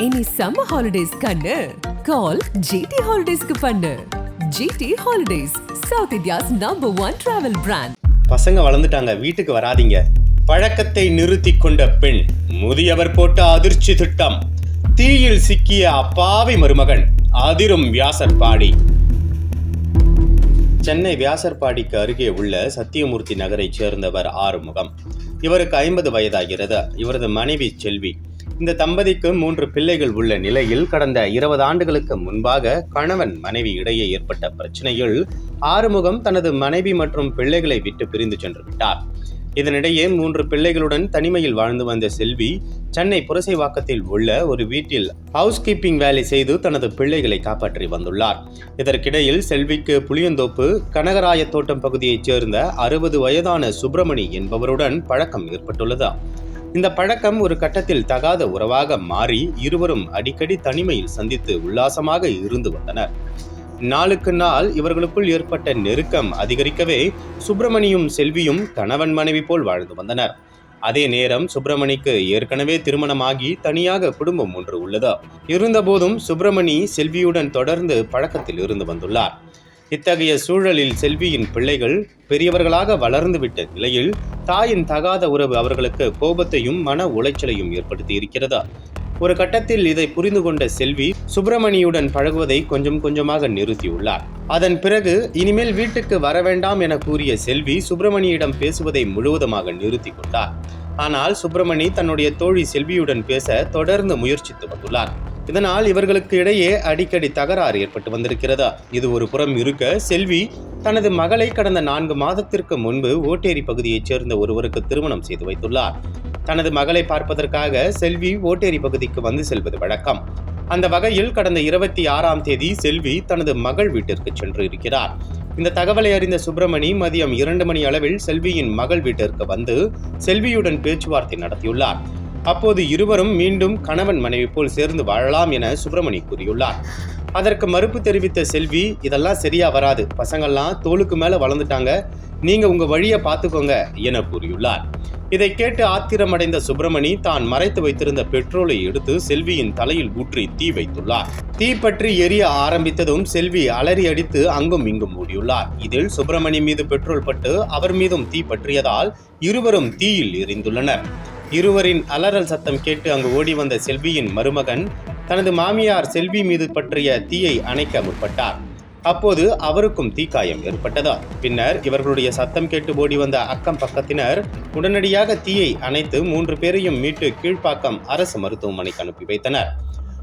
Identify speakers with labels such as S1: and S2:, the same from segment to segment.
S1: இனி summer holidays கண்ணு. கால் GT ஹாலிடேஸ்க்கு பண்ணு. GT Holidays south India's number one travel brand
S2: பசங்க வளர்ந்துட்டாங்க வீட்டுக்கு வராதீங்க. பழக்கத்தை நிறுத்தி கொண்ட பெண் முதியவர் போட்ட அதிர்ச்சி திட்டம். தீயில் சிக்கிய அப்பாவி மருமகன் அதிரும் வியாசர்பாடி. சென்னை வியாசர்பாடிக்கு அருகே உள்ள சத்தியமூர்த்தி நகரைச் சேர்ந்தவர் ஆறுமுகம். இவருக்கு ஐம்பது வயதாகிறது. இவரது மனைவி செல்வி இந்த தம்பதிக்கு மூன்று பிள்ளைகள் உள்ள நிலையில் கடந்த இருபது ஆண்டுகளுக்கு முன்பாக கணவன் மனைவி இடையே ஏற்பட்ட பிரச்சனையில் ஆறுமுகம் தனது மனைவி மற்றும் பிள்ளைகளை விட்டு பிரிந்து சென்று விட்டார். இதனிடையே மூன்று பிள்ளைகளுடன் தனிமையில் வாழ்ந்து வந்த செல்வி சென்னை புரசைவாக்கத்தில் உள்ள ஒரு வீட்டில் ஹவுஸ் கீப்பிங் வேலை செய்து தனது பிள்ளைகளை காப்பாற்றி வந்துள்ளார். இதற்கிடையில் செல்விக்கு புளியந்தோப்பு கனகராய தோட்டம் பகுதியைச் சேர்ந்த அறுபது வயதான சுப்பிரமணி என்பவருடன் பழக்கம் ஏற்பட்டுள்ளது. இந்த பழக்கம் ஒரு கட்டத்தில் தகாத உறவாக மாறி இருவரும் அடிக்கடி தனிமையில் சந்தித்து உல்லாசமாக இருந்து வந்தனர். நாளுக்கு நாள் இவர்களுக்குள் ஏற்பட்ட நெருக்கம் அதிகரிக்கவே சுப்பிரமணியும் செல்வியும் கணவன் மனைவி போல் வாழ்ந்து வந்தனர். அதே நேரம் சுப்பிரமணிக்கு ஏற்கனவே திருமணமாகி தனியாக குடும்பம் ஒன்று உள்ளது. இருந்தபோதும் சுப்பிரமணி செல்வியுடன் தொடர்ந்து பழக்கத்தில் இருந்து வந்துள்ளார். இத்தகைய சூழலில் செல்வியின் பிள்ளைகள் பெரியவர்களாக வளர்ந்துவிட்ட நிலையில் தாயின் தகாத உறவு அவர்களுக்கு கோபத்தையும் மன உளைச்சலையும் ஏற்படுத்தி இருக்கிறதா? ஒரு கட்டத்தில் இதை புரிந்து கொண்ட செல்வி சுப்பிரமணியுடன் பழகுவதை கொஞ்சம் கொஞ்சமாக நிறுத்தியுள்ளார் அதன் பிறகு இனிமேல் வீட்டுக்கு வர வேண்டாம் என கூறிய செல்வி சுப்பிரமணியிடம் பேசுவதை முழுவதுமாக நிறுத்தி கொண்டார். ஆனால் சுப்பிரமணி தன்னுடைய தோழி செல்வியுடன் பேச தொடர்ந்து முயற்சித்து வந்துள்ளார். இதனால் இவர்களுக்கு இடையே அடிக்கடி தகராறு ஏற்பட்டு வந்திருக்கிறதா? இது ஒரு புறம் இருக்க செல்வி தனது மகளை கடந்த நான்கு மாதத்திற்கு முன்பு ஓட்டேரி பகுதியைச் சேர்ந்த ஒருவருக்கு திருமணம் செய்து வைத்துள்ளார். தனது மகளை பார்ப்பதற்காக செல்வி ஓட்டேரி பகுதிக்கு வந்து செல்வது வழக்கம். அந்த வகையில் கடந்த இருபத்தி ஆறாம் தேதி செல்வி தனது மகள் வீட்டிற்கு சென்று இருக்கிறார். இந்த தகவலை அறிந்த சுப்பிரமணி மதியம் இரண்டு மணி அளவில் செல்வியின் மகள் வீட்டிற்கு வந்து செல்வியுடன் பேச்சுவார்த்தை நடத்தியுள்ளார். அப்போது இருவரும் மீண்டும் கணவன் மனைவி போல் சேர்ந்து வாழலாம் என சுப்பிரமணி கூறியுள்ளார். அதற்கு மறுப்பு தெரிவித்த செல்வி இதெல்லாம் சரியா வராது. பசங்கள்லாம் தோளுக்கு மேல வளர்ந்துட்டாங்க. நீங்க உங்க வழியை பார்த்துக்கோங்க என கூறியுள்ளார். இதை கேட்டு ஆத்திரமடைந்த சுப்பிரமணி தான் மறைத்து வைத்திருந்த பெட்ரோலை எடுத்து செல்வியின் தலையில் ஊற்றி தீ வைத்துள்ளார். தீ பற்றி எரிய ஆரம்பித்ததும் செல்வி அலறி அடித்து அங்கும் இங்கும் ஓடியுள்ளார். இதில் சுப்பிரமணி மீது பெட்ரோல் பட்டு அவர் மீதும் தீ பற்றியதால் இருவரும் தீயில் எரிந்துள்ளனர். இருவரின் அலறல் சத்தம் கேட்டு அங்கு ஓடி வந்த செல்வியின் மருமகன் தனது மாமியார் செல்வி மீது பற்றிய தீயை அணைக்க முற்பட்டார். அப்போது அவருக்கும் தீக்காயம் ஏற்பட்டதா. பின்னர் இவர்களுடைய சத்தம் கேட்டு ஓடி வந்த அக்கம் பக்கத்தினர் உடனடியாக தீயை அணைத்து மூன்று பேரையும் மீட்டு கீழ்ப்பாக்கம் அரசு மருத்துவமனைக்கு அனுப்பி வைத்தனர்.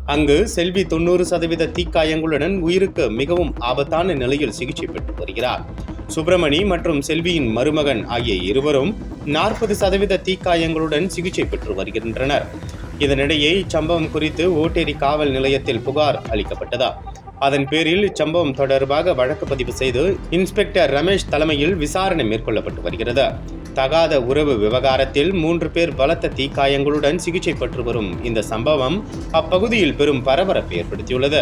S2: அங்கு செல்வி தொண்ணூறு சதவீத தீக்காயங்களுடன் உயிருக்கு மிகவும் ஆபத்தான நிலையில் சிகிச்சை பெற்று வருகிறார். சுப்பிரமணி மற்றும் செல்வியின் மருமகன் ஆகிய இருவரும் நாற்பது சதவீத தீக்காயங்களுடன் சிகிச்சை பெற்று வருகின்றனர். இதனிடையே இச்சம்பவம் குறித்து ஓட்டேரி காவல் நிலையத்தில் புகார் அளிக்கப்பட்டதா? அதன் பேரில் இச்சம்பவம் தொடர்பாக வழக்கு பதிவு செய்து இன்ஸ்பெக்டர் ரமேஷ் தலைமையில் விசாரணை மேற்கொள்ளப்பட்டு வருகிறது. தகாத உறவு விவகாரத்தில் மூன்று பேர் பலத்த தீக்காயங்களுடன் சிகிச்சை பெற்று வரும் இந்த சம்பவம் அப்பகுதியில் பெரும் பரபரப்பை ஏற்படுத்தியுள்ளது.